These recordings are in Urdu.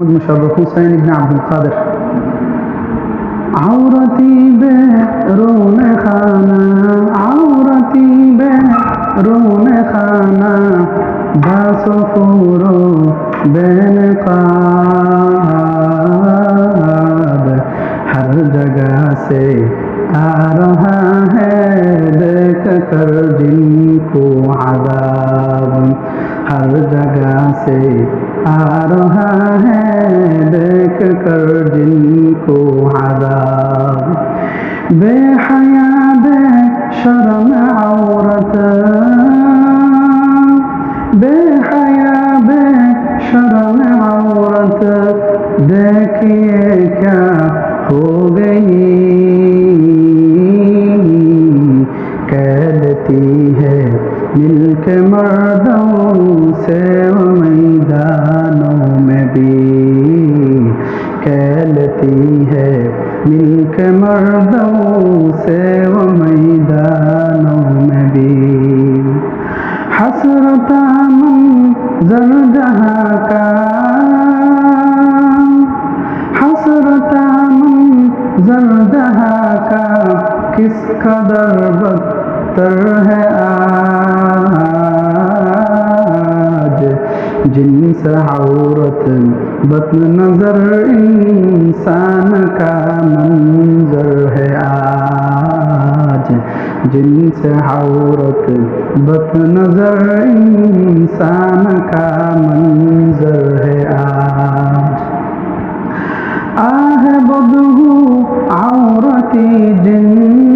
محمد مشرف حسین بن عبد القادر عورتی بے رون خانہ عورتی بے رون خانہ باسفورو بین قاد ہر جگہ سے آ رہا ہے دیکھ کر جن کو عذاب. ہر جگہ سے آ رہا ہے، دیکھ کر جن کو عذاب۔ بے حیا بے شرم عورت۔ بے حیا بے شرم عورت۔ دیکھیے کیا ہو گئی۔ مل کے مردوں سے میدانوں میں بھی کہلتی ہے۔ مل کے مردوں سے وہ میدانوں میں بھی حسرت منظر جہاں کا۔ حسرت منظر جہاں کا۔ کس قدر بدتر ہے آج، جن سے عورت بد نظر انسان کا منظر ہے آج، جن سے عورت بد نظر انسان کا منظر ہے آج۔ آہ، بدہو عورتی جن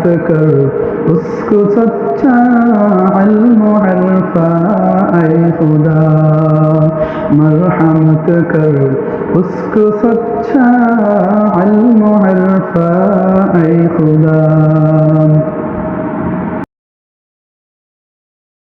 مرحمت کر اس کو سچا علم عرفہ اے خدا مرحمت کر